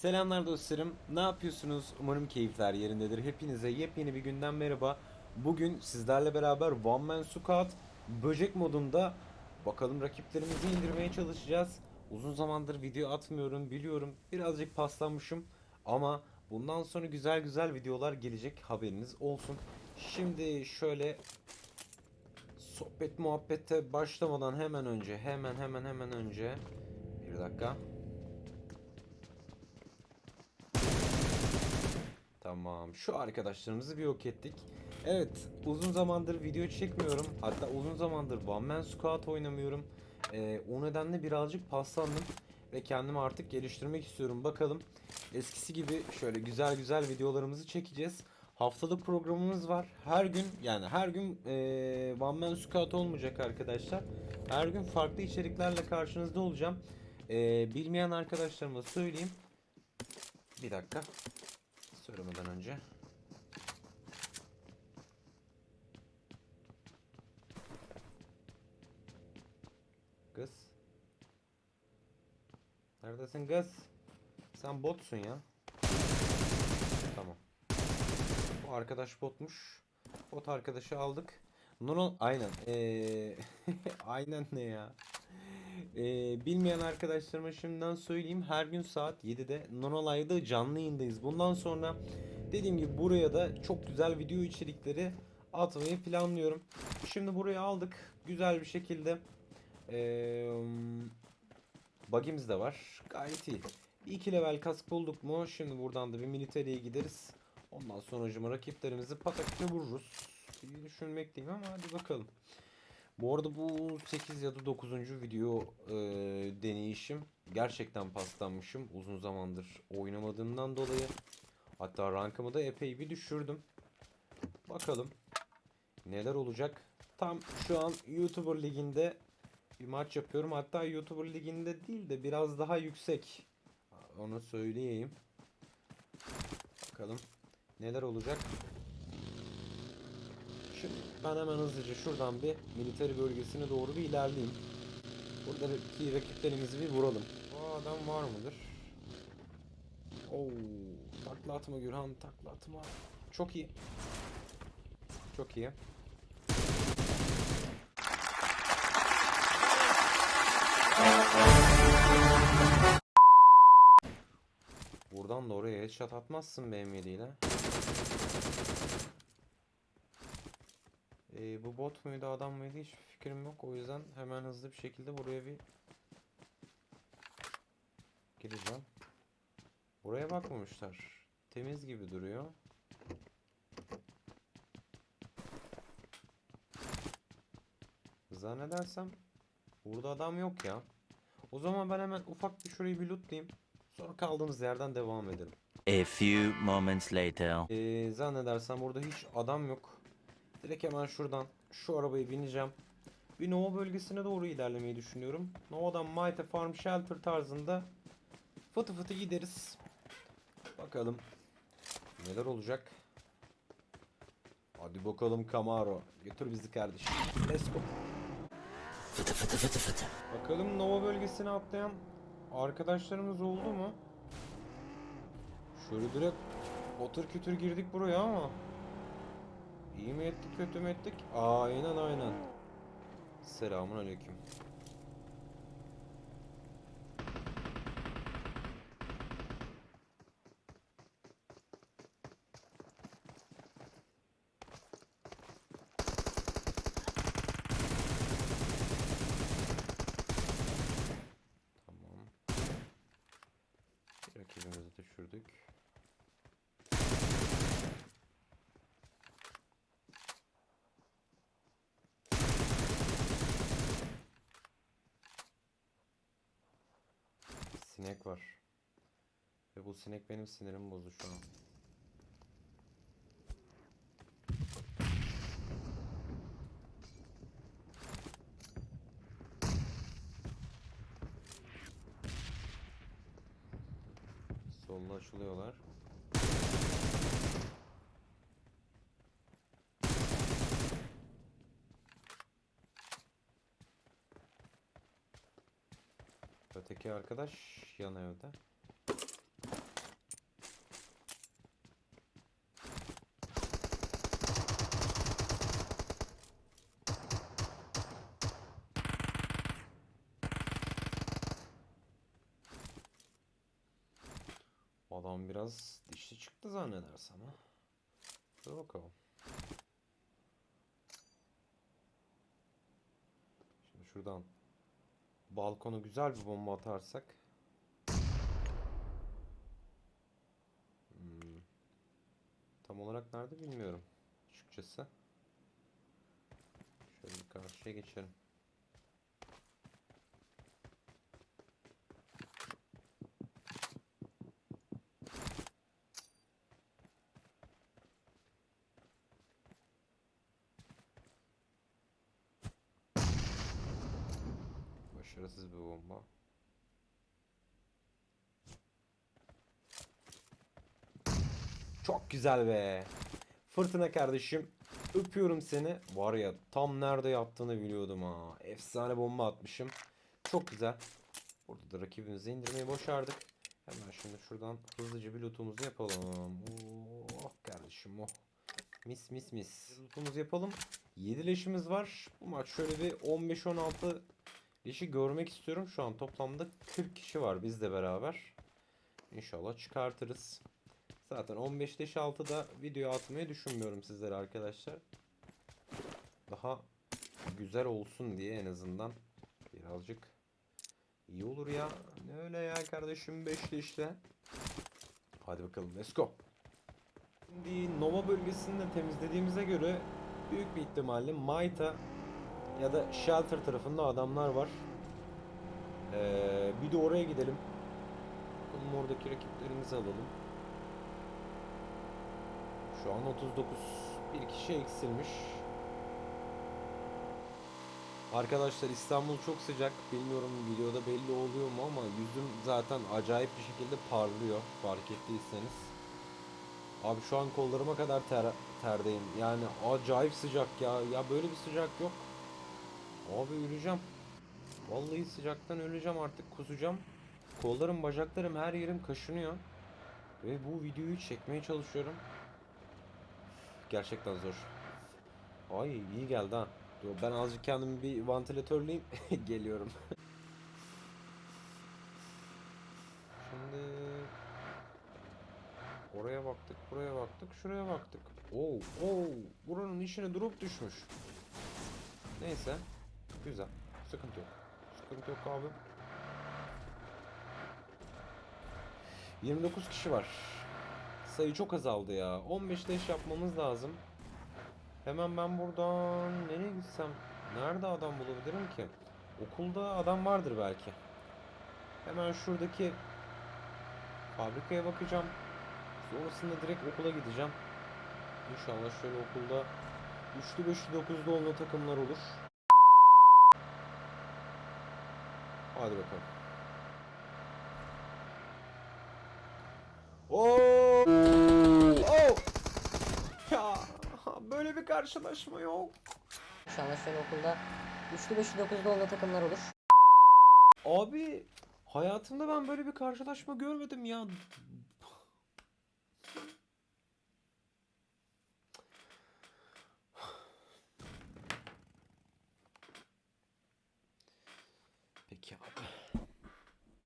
Selamlar dostlarım. Ne yapıyorsunuz? Umarım keyifler yerindedir. Hepinize yepyeni bir günden merhaba. Bugün sizlerle beraber One Man Squad böcek modunda bakalım rakiplerimizi indirmeye çalışacağız. Uzun zamandır video atmıyorum biliyorum. Birazcık paslanmışım ama bundan sonra güzel güzel videolar gelecek haberiniz olsun. Şimdi şöyle sohbet muhabbete başlamadan hemen önce hemen hemen hemen önce bir dakika. Tamam. Şu arkadaşlarımızı bir yok ettik. Evet. Uzun zamandır video çekmiyorum. Hatta uzun zamandır One Man Squad oynamıyorum. Ee, o nedenle birazcık paslandım. Ve kendimi artık geliştirmek istiyorum. Bakalım. Eskisi gibi şöyle güzel güzel videolarımızı çekeceğiz. Haftalık programımız var. Her gün yani her gün ee, One Man Squad olmayacak arkadaşlar. Her gün farklı içeriklerle karşınızda olacağım. Ee, bilmeyen arkadaşlarıma söyleyeyim. Bir dakika. Söylemeden önce. Kız. Neredesin kız? Sen botsun ya. Tamam. Bu arkadaş botmuş. Bot arkadaşı aldık. Nono aynen. Ee, aynen ne ya? Ee, bilmeyen arkadaşlarıma şimdiden söyleyeyim. Her gün saat 7'de Nonolay'da canlı yayındayız. Bundan sonra dediğim gibi buraya da çok güzel video içerikleri atmayı planlıyorum. Şimdi buraya aldık. Güzel bir şekilde. Ee, bug'imiz de var. Gayet iyi. 2 level kask bulduk mu? Şimdi buradan da bir militariye gideriz. Ondan sonra rakiplerimizi patakça vururuz. diye düşünmekteyim ama hadi bakalım. Bu arada bu 8 ya da 9. video e, deneyişim. Gerçekten paslanmışım. Uzun zamandır oynamadığımdan dolayı. Hatta rankımı da epey bir düşürdüm. Bakalım neler olacak. Tam şu an YouTuber liginde bir maç yapıyorum. Hatta YouTuber liginde değil de biraz daha yüksek. Onu söyleyeyim. Bakalım neler olacak. Şimdi ben hemen hızlıca şuradan bir military bölgesine doğru bir ilerleyeyim. Buradaki rakiplerimizi bir vuralım. Bu adam var mıdır? Oo, takla atma Gürhan, takla atma. Çok iyi. Çok iyi. Buradan da oraya headshot atmazsın benim yediğiyle. Ee, bu bot muydu adam mıydı hiç fikrim yok. O yüzden hemen hızlı bir şekilde buraya bir gireceğim. Buraya bakmamışlar. Temiz gibi duruyor. Zannedersem burada adam yok ya. O zaman ben hemen ufak bir şurayı bir lootlayayım. Sonra kaldığımız yerden devam edelim. A few moments later. Ee, zannedersem burada hiç adam yok. Direkt hemen şuradan şu arabayı bineceğim. Bir Nova bölgesine doğru ilerlemeyi düşünüyorum. Nova'dan Mighty Farm Shelter tarzında fıtı fıtı gideriz. Bakalım neler olacak. Hadi bakalım Camaro. Götür bizi kardeşim. Let's go. Fıtı fıtı fıtı fıtı. Bakalım Nova bölgesine atlayan arkadaşlarımız oldu mu? Şöyle direkt otur kütür girdik buraya ama İyi mi ettik kötü mü ettik? Aynen aynen. Selamun aleyküm. Tamam. Bir rakibimizi düşürdük. Sinek var. Ve bu sinek benim sinirimi bozdu şu an. Solda açılıyorlar. Öteki arkadaş yan evde. Adam biraz dişli çıktı zannedersem ha. Dur bakalım. Şimdi şuradan balkona güzel bir bomba atarsak. Hmm. Tam olarak nerede bilmiyorum. Açıkçası. Şöyle bir karşıya geçelim. Başarısız bir bomba. Çok güzel be. Fırtına kardeşim. Öpüyorum seni. Var ya tam nerede yattığını biliyordum ha. Efsane bomba atmışım. Çok güzel. Burada da rakibimizi indirmeyi başardık. Hemen şimdi şuradan hızlıca bir lootumuzu yapalım. Oh kardeşim oh. Mis mis mis. Lootumuzu yapalım. 7 leşimiz var. Bu maç şöyle bir 15-16 leşi görmek istiyorum. Şu an toplamda 40 kişi var bizle beraber. İnşallah çıkartırız. Zaten 15 leş 6'da video atmayı düşünmüyorum sizlere arkadaşlar. Daha güzel olsun diye en azından birazcık iyi olur ya. Ne öyle ya kardeşim 5 leşle. Hadi bakalım let's go. Şimdi Nova bölgesini de temizlediğimize göre büyük bir ihtimalle Maita ya da Shelter tarafında adamlar var. Ee, bir de oraya gidelim. Bakalım oradaki rakiplerimizi alalım. Şu an 39. Bir kişi eksilmiş. Arkadaşlar İstanbul çok sıcak. Bilmiyorum videoda belli oluyor mu ama yüzüm zaten acayip bir şekilde parlıyor. Fark ettiyseniz. Abi şu an kollarıma kadar ter, terdeyim. Yani acayip sıcak ya. Ya böyle bir sıcak yok. Abi öleceğim. Vallahi sıcaktan öleceğim artık kusacağım. Kollarım, bacaklarım, her yerim kaşınıyor. Ve bu videoyu çekmeye çalışıyorum. Gerçekten zor. Ay iyi geldi ha. Dur, ben azıcık kendimi bir vantilatörleyeyim. Geliyorum. Şimdi oraya baktık, buraya baktık, şuraya baktık. Oo, oo, buranın içine drop düşmüş. Neyse, güzel. Sıkıntı yok. Sıkıntı yok abi. 29 kişi var. Sayı çok azaldı ya. 15 leş yapmamız lazım. Hemen ben buradan nereye gitsem? Nerede adam bulabilirim ki? Okulda adam vardır belki. Hemen şuradaki fabrikaya bakacağım. Sonrasında direkt okula gideceğim. İnşallah şöyle okulda üçlü beşli dokuzlu olma takımlar olur. Hadi bakalım. Oo! Oh! Ya böyle bir karşılaşma yok. İnşallah şöyle okulda üçlü beşli dokuzlu olma takımlar olur. Abi hayatımda ben böyle bir karşılaşma görmedim ya.